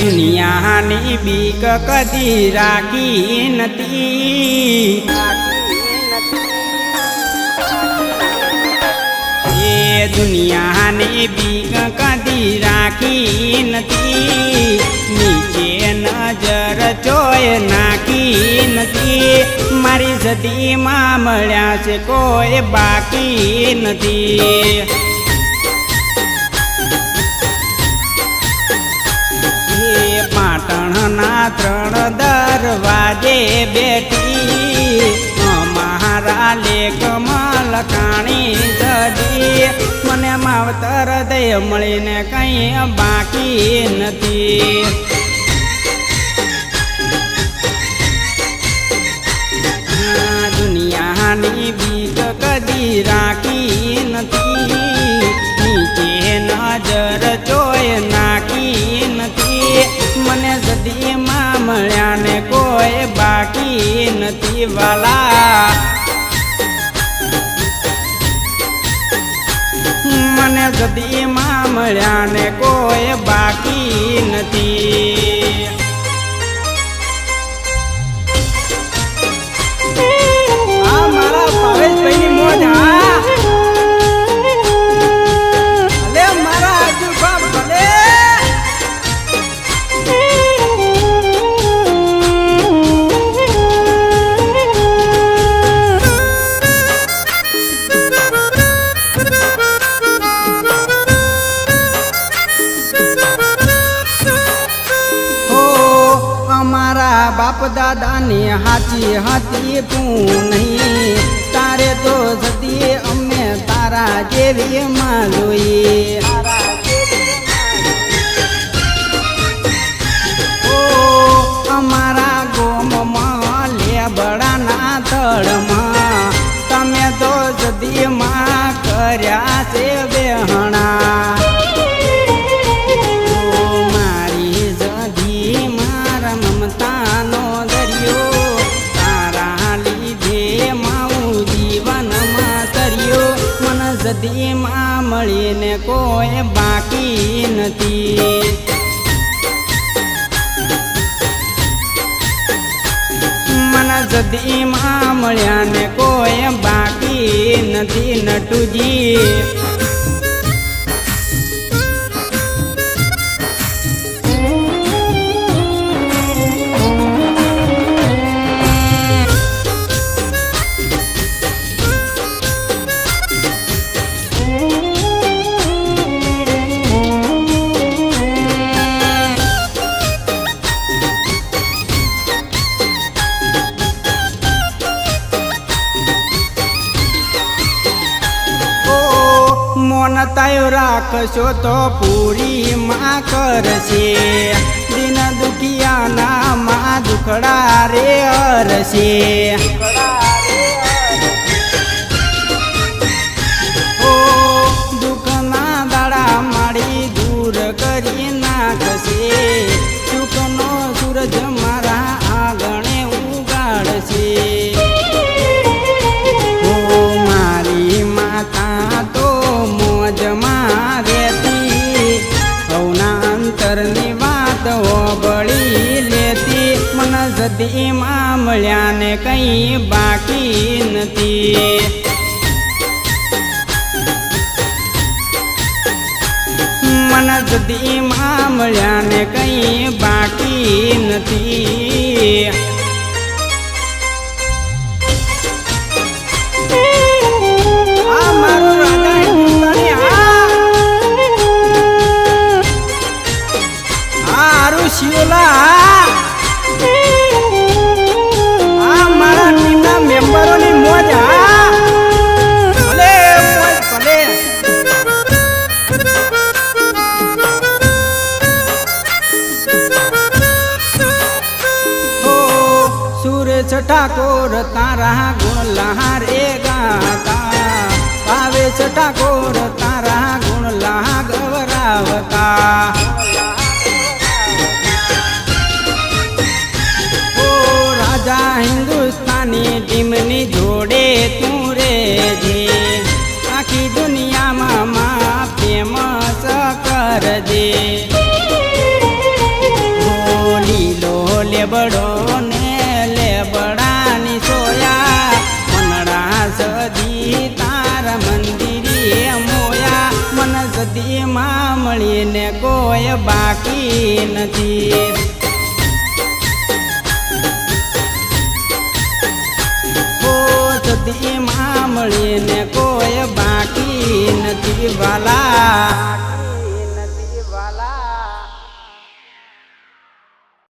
દુનિયાની બીક કદી રાખી નથી. એ દુનિયાની બીક કદી રાખી નથી. નીચે નજર ચોય નાખી નથી. મારી સદીમાં મળ્યા છે કોઈ બાકી નથી. અમારા લેખમાં લખાણી સદી મને માવતર દે, મળીને કંઈ બાકી નથી. આ દુનિયાની બીક કદી રાખી નથી. નીચે નજર જોય નાખી નથી. મને સદીમાં મળ્યા ને કોઈ બાકી નથી. વાલા મને સદીમાં મળ્યા ને કોઈ બાકી નથી. અમારા બાપ દાદાની હાચી હતી તું નહીં. તારે તો સતી અમે તારા જેવી માં જોઈએ. અમારા ગોમમાં લેબડાના તળમાં તમે તો સદીમાં કર્યા મન સદીમાં મળીને કોઈ બાકી નથી. સદીમાં મળ્યા ને કોઈ બાકી નથી નટુજી. તાયો રાખશો તો પૂરી માં કરશે. દિન દુખિયાના માં દુખડા રે હરશે ને કંઈ બાકી નથી. મન સદીમાં મળ્યા ને કંઈ બાકી નથી. શિવલા ઠાકોર, તારા ગુણ લહાર એ ગાતા. આવે છે ઠાકોર, તારા ગુણ લહા ગવરાવતા. ઓ રાજા હિન્દુસ્તાની ટીમની જોડે તું રે જે. આખી દુનિયામાં મા ફેમસ કરજે. બોલી લે બડો મળીને કોઈ બાકી નથી. મળીને કોઈ બાકી નથી વાલા.